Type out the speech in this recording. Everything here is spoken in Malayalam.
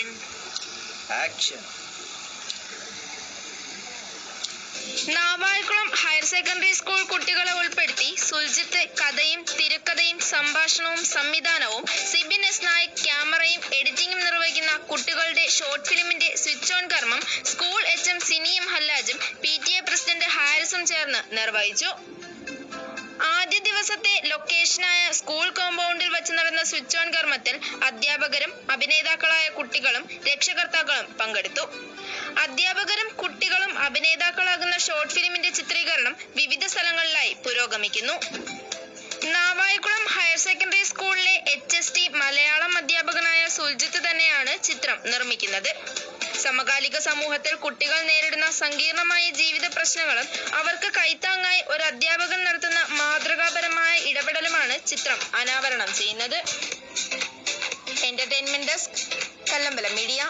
Action Action. Navaikulam higher secondary school കുട്ടികളെ ഉൾപ്പെടുത്തി സുൽജിത്ത് കഥയും തിരക്കഥയും സംഭാഷണവും സംവിധാനവും സിബിൻ എസ് നായക് ക്യാമറയും എഡിറ്റിംഗും നിർവഹിക്കുന്ന കുട്ടികളുടെ ഷോർട്ട് ഫിലിമിന്റെ സ്വിച്ച് ഓൺ കർമ്മം സ്കൂൾ എച്ച് എം സിനിയും ഹല്ലാജും പി ടി എ പ്രസിഡന്റ് ഹാരിസും ചേർന്ന് നിർവഹിച്ചു ആദ്യ ദിവസത്തെ ലൊക്കേഷനായ സ്കൂൾ കോമ്പൗണ്ടിൽ വെച്ച് നടന്ന സ്വിച്ച് ഓൺ കർമ്മത്തിൽ അധ്യാപകരും അഭിനേതാക്കളായ കുട്ടികളും രക്ഷകർത്താക്കളും പങ്കെടുത്തു. അധ്യാപകരും കുട്ടികളും അഭിനേതാക്കളാകുന്ന ഷോർട്ട് ഫിലിമിന്റെ ചിത്രീകരണം വിവിധ സ്ഥലങ്ങളിലായി പുരോഗമിക്കുന്നു. നാവായിക്കുളം ഹയർ സെക്കൻഡറി സ്കൂളിലെ എച്ച് എസ് ടി മലയാളം അധ്യാപകനായ സുൽജിത്ത് തന്നെയാണ് ചിത്രം നിർമ്മിക്കുന്നത്. സമകാലിക സമൂഹത്തിൽ കുട്ടികൾ നേരിടുന്ന സങ്കീർണമായ ജീവിത പ്രശ്നങ്ങളും അവർക്ക് കൈത്താങ്ങായി ഒരു അധ്യാപകൻ നടത്തുന്ന ഇടപെടലുമാണ് ചിത്രം അനാവരണം ചെയ്യുന്നത്. Entertainment desk Kallambalam media